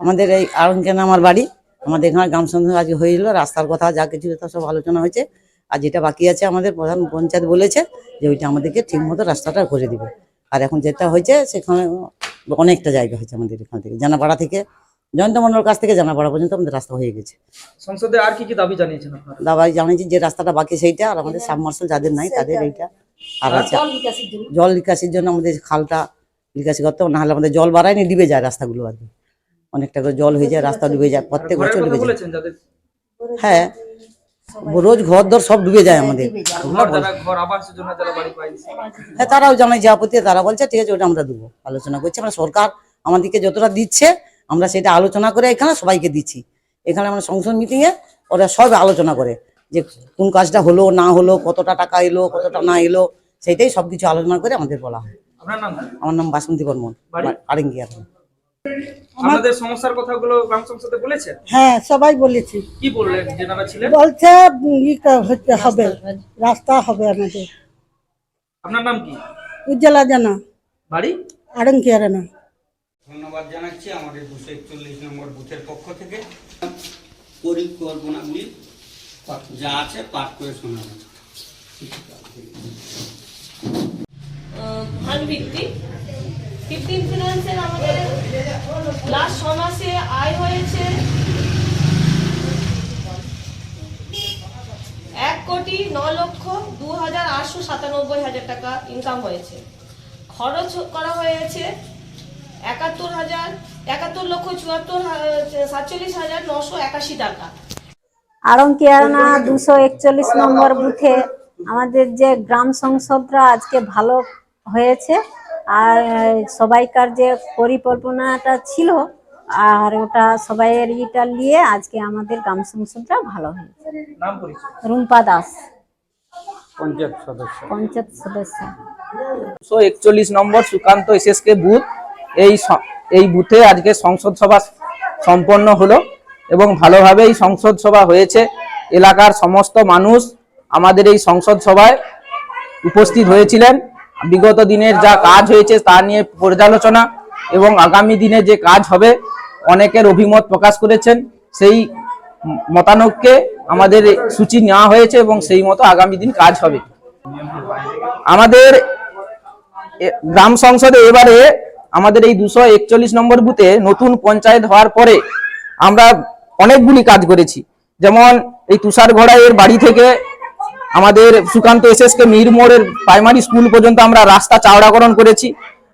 আমাদের এই আরঙ্কেন আমার বাড়ি। আমাদের এখানে গ্রাম সন্ধ্যা আজকে হয়েছিল রাস্তার কথা যা কিছু সব আলোচনা হয়েছে। আর যেটা বাকি আছে আমাদের প্রধান পঞ্চায়েত বলেছে যে ওইটা আমাদেরকে ঠিক মতো রাস্তাটা করে দিবে। আর এখন যেটা হয়েছে সেখানে অনেকটা জায়গা হয়েছে আমাদের এখান থেকে জানাপাড়া থেকে। জয়ন্ত মন্ডল কাছ থেকে জানাপাড়া পর্যন্ত আমাদের রাস্তা হয়ে গেছে। সংসদে আর কি কি দাবি জানিয়েছেন আপনারা? দাবাই জানিয়েছি যে রাস্তাটা বাকি সেইটা আর আমাদের সাবমার্শাল যাদের নাই তাদের এইটা। আর আছে জল নিকাশির জন্য। আমাদের খালটা নিকাশি করতে হবে, না হলে আমাদের জল বাড়ায়নি ডুবে যায় রাস্তাগুলো আর কি। অনেকটা করে জল হয়ে যায় রাস্তা ডুবে যায় প্রত্যেক বছর ডুবে যায়। হ্যাঁ রোজ ঘর দর সব ডুবে যায় আমাদের। হ্যাঁ তারাও জানাই যে আপত্তি তারা বলছে ঠিক আছে ওটা আমরা দেবো। আলোচনা করছি আমরা সরকার আমাদেরকে যতটা দিচ্ছে আমরা সেটা আলোচনা করে এখানে সবাইকে দিচ্ছি। এখানে আমরা সংসদ মিটিংয়ে ওরা সব আলোচনা করে যে কোন কাজটা হলো না হলো কতটা টাকা এলো কতটা না এলো সেটাই সবকিছু আলোচনা করে আমাদের বলা হয়? আমার নাম বাসন্তী বর্মন বাড়ি? আপনাদের সমস্যার কথাগুলো গ্রাম সংসদে বলেছেন? হ্যাঁ সবাই বলেছি। কি বললেন? যেনারা ছিলেন? বলছে ই হতে হবে রাস্তা হবে আমাদের। আপনার নাম কি? উজ্জ্বলা জানা। বাড়ি? আড়ঙ্কিয়ারে না ধন্যবাদ জানাচ্ছি আমাদের দুশো একচল্লিশ নম্বর বুথের পক্ষ থেকে। পরিকল্পনাগুলি যা আছে পাঠ করে শোনাবেন ফান্ড ভিত্তিক। ফিনান্সের আমাদের লাস্ট ছ মাসে আয় হয়েছে এক কোটি ন লক্ষ দু হাজার আটশো সাতানব্বই হাজার টাকা ইনকাম হয়েছে। খরচ করা হয়েছে একাত্তর হাজার, একাত্তর লক্ষ চুয়াত্তর সাতচল্লিশ হাজার নশো একাশি টাকা। আড়ংকিয়ানা দুশো একচল্লিশ নম্বর বুথে আমাদের যে গ্রাম সংসদরা আজকে ভালো হয়েছে আর সবাইকার যে পরিকল্পনাটা ছিল আর ওটা সবাইয়ের ইটা নিয়ে আজকে আমাদের গ্রাম সংসদটা ভালো হয়েছে। নাম পরিচয়? রুম্পা দাস। পঞ্চায়েত সদস্য। পঞ্চায়েত সদস্য। দুশো একচল্লিশ নম্বর সুকান্ত এসএসকে বুথ। এই স- এই বুথে আজকে সংসদ সভা সম্পন্ন হলো এবং ভালোভাবে এই সংসদ সভা হয়েছে। এলাকার সমস্ত মানুষ আমাদের এই সংসদ সভায় উপস্থিত হয়েছিলেন। বিগত দিনের যা কাজ হয়েছে তা নিয়ে পর্যালোচনা এবং আগামী দিনে যে কাজ হবে, অনেকের অভিমত প্রকাশ করেছেন। সেই মতানককে আমাদের সূচি নেওয়া হয়েছে এবং সেই মতো আগামী দিন কাজ হবে। আমাদের গ্রাম সংসদে এবারে আমাদের এই দুশো একচল্লিশ নম্বর বুথে নতুন পঞ্চায়েত হওয়ার পরে আমরা অনেকগুলি কাজ করেছি। যেমন এই তুষার ঘোড়াইয়ের বাড়ি থেকে আমাদের সুকান্ত এস এসএসকে মির মোড়ের প্রাইমারি স্কুল পর্যন্ত আমরা রাস্তা চওড়াকরণ করেছি।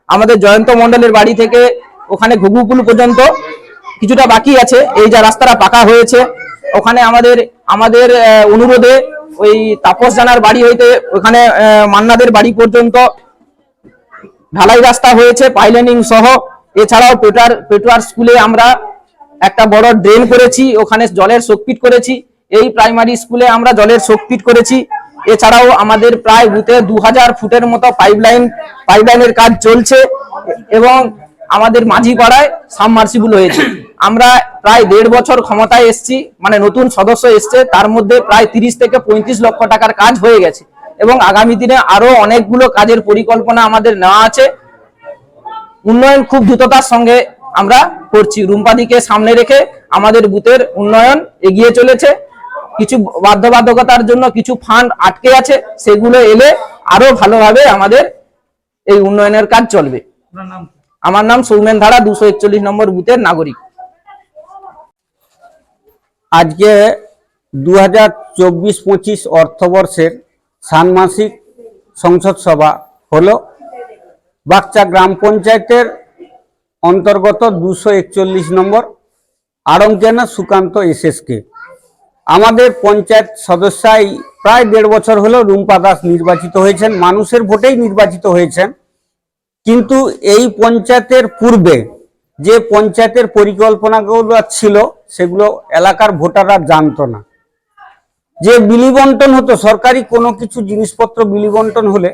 আমাদের জয়ন্ত মন্ডলের বাড়ি থেকে ওখানে ঘুঘুকুল পর্যন্ত কিছুটা বাকি আছে। এই যা রাস্তাটা পাকা হয়েছে, ওখানে আমাদের আমাদের অনুরোধে ওই তাপস জানার বাড়ি হইতে ওখানে মান্নাদের বাড়ি পর্যন্ত ঢালাই রাস্তা হয়েছে পাইলাইনিং সহ। এছাড়াও পেটুয়ার পেটুয়ার স্কুলে আমরা একটা বড় ড্রেন করেছি, ওখানে জলের শোকপিট করেছি। এই প্রাইমারি স্কুলে আমরা জলের শোকপিট করেছি। এছাড়াও আমাদের প্রায় বুথে দু হাজার ফুটের মতো পাইপলাইন পাইপলাইনের কাজ চলছে এবং আমাদের মাঝি পাড়ায় সাবমার্সিবল হয়েছে। আমরা প্রায় দেড় বছর ক্ষমতায় এসছি মানে নতুন সদস্য এসছে, তার মধ্যে প্রায় তিরিশ থেকে পঁয়ত্রিশ লক্ষ টাকার কাজ হয়ে গেছে এবং আগামী দিনে আরও অনেকগুলো কাজের পরিকল্পনা আমাদের নেওয়া আছে। উন্নয়ন খুব দ্রুততার সঙ্গে আমরা করছি। রুম্পাদিকে সামনে রেখে আমাদের বুথের উন্নয়ন এগিয়ে চলেছে। কিছু বাধ্যবাধকতার জন্য কিছু ফান্ড আটকে আছে সেগুলো এলে আরও ভালোভাবে আমাদের এই উন্নয়নের কাজ চলবে। আমার নাম সৌমেন ধারা দুশো একচল্লিশ নম্বর বুথের নাগরিক। আজকে দু হাজার চব্বিশ পঁচিশ অর্থবর্ষের ষান্মাসিক সংসদ সভা হল। বাচ্চা গ্রাম পঞ্চায়েতের অন্তর্গত দুশো একচল্লিশ নম্বর আড়ঙ্কেনা সুকান্ত এসএসকে। আমাদের পঞ্চায়েত সদস্যাই প্রায় দেড় বছর হলো রুম্পা দাস নির্বাচিত হয়েছেন, মানুষের ভোটেই নির্বাচিত হয়েছেন। কিন্তু এই পঞ্চায়েতের পূর্বে যে পঞ্চায়েতের পরিকল্পনাগুলো ছিল, সেগুলো এলাকার ভোটাররা জানতো না। যে বিলি বন্টন হতো, সরকারি কোনো কিছু জিনিসপত্র বিলি বন্টন হলে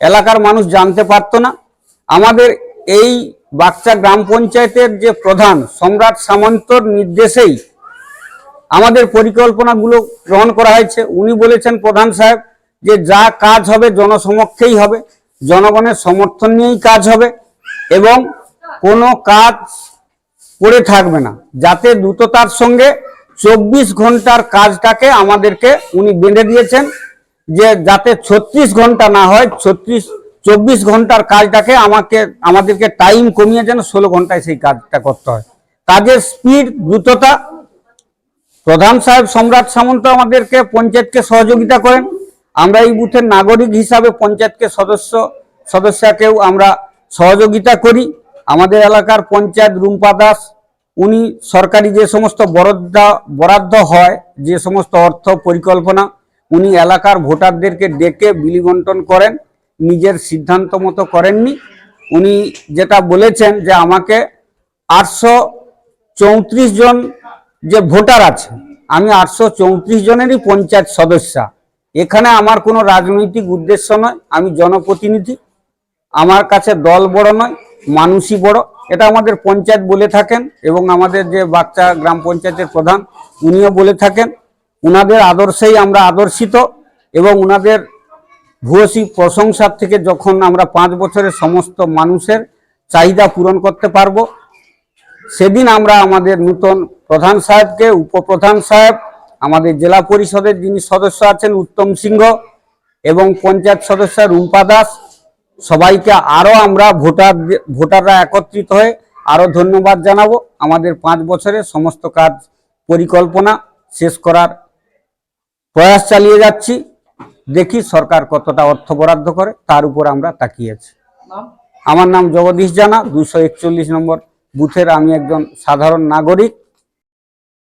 এলাকার মানুষ জানতে পারতো না। আমাদের এই বাচ্চা গ্রাম পঞ্চায়েতের যে প্রধান সম্রাট সামন্তর নির্দেশেই আমাদের পরিকল্পনাগুলো গ্রহণ করা হয়েছে। উনি বলেছেন, প্রধান সাহেব, যে যা কাজ হবে জনসমক্ষেই হবে। জনগণের সমর্থন নিয়েই কাজ হবে এবং কোনো কাজ পড়ে থাকবে না। যাতে দ্রুততার সঙ্গে চব্বিশ ঘণ্টার কাজটাকে আমাদেরকে উনি বেঁধে দিয়েছেন, যে যাতে ছত্রিশ ঘণ্টা না হয়, ছত্রিশ, চব্বিশ ঘণ্টার কাজটাকে আমাকে, আমাদেরকে টাইম কমিয়ে যেন ষোলো ঘন্টায় সেই কাজটা করতে হয়। কাজের স্পিড দ্রুততা প্রধান সাহেব সম্রাট সামন্ত আমাদেরকে পঞ্চায়েতকে সহযোগিতা করেন। আমরা এই বুথের নাগরিক হিসাবে পঞ্চায়েতকে সদস্য, সদস্যকেও আমরা সহযোগিতা করি। আমাদের এলাকার পঞ্চায়েত রুম্পা দাস, উনি সরকারি যে সমস্ত বরাদ্দ বরাদ্দ হয়, যে সমস্ত অর্থ পরিকল্পনা, উনি এলাকার ভোটারদেরকে ডেকে বিলি বন্টন করেন। নিজের সিদ্ধান্ত মতো করেননি। উনি যেটা বলেছেন যে আমাকে আটশো চৌত্রিশ জন যে ভোটার আছে, আমি আটশো চৌত্রিশ জনেরই পঞ্চায়েত সদস্য। এখানে আমার কোনো রাজনৈতিক উদ্দেশ্য নয়, আমি জনপ্রতিনিধি। আমার কাছে দল বড় নয়, মানুষই বড়। এটা আমাদের পঞ্চায়েত বলে থাকেন এবং আমাদের যে বাচ্চা গ্রাম পঞ্চায়েতের প্রধান, উনিও বলে থাকেন। উনাদের আদর্শেই আমরা আদর্শিত এবং উনাদের ভূয়সী প্রশংসার থেকে যখন আমরা পাঁচ বছরের সমস্ত মানুষের চাহিদা পূরণ করতে পারব, সেদিন আমরা আমাদের নূতন প্রধান সাহেবকে উপপ্রধান সাহেব আমাদের জেলা পরিষদের যিনি সদস্য আছেন উত্তম সিংহ এবং পঞ্চায়েত সদস্য রুম্পা দাস সবাইকে আরও আমরা ভোটার ভোটাররা একত্রিত হয়ে আরও ধন্যবাদ জানাব। আমাদের পাঁচ বছরের সমস্ত কাজ পরিকল্পনা শেষ করার প্রয়াস চালিয়ে যাচ্ছি। দেখি সরকার কতটা অর্থ বরাদ্দ করে তার উপর আমরা তাকিয়েছি আমার নাম জগদীশ জানা দুশো একচল্লিশ নম্বর বুথের আমি একজন সাধারণ নাগরিক।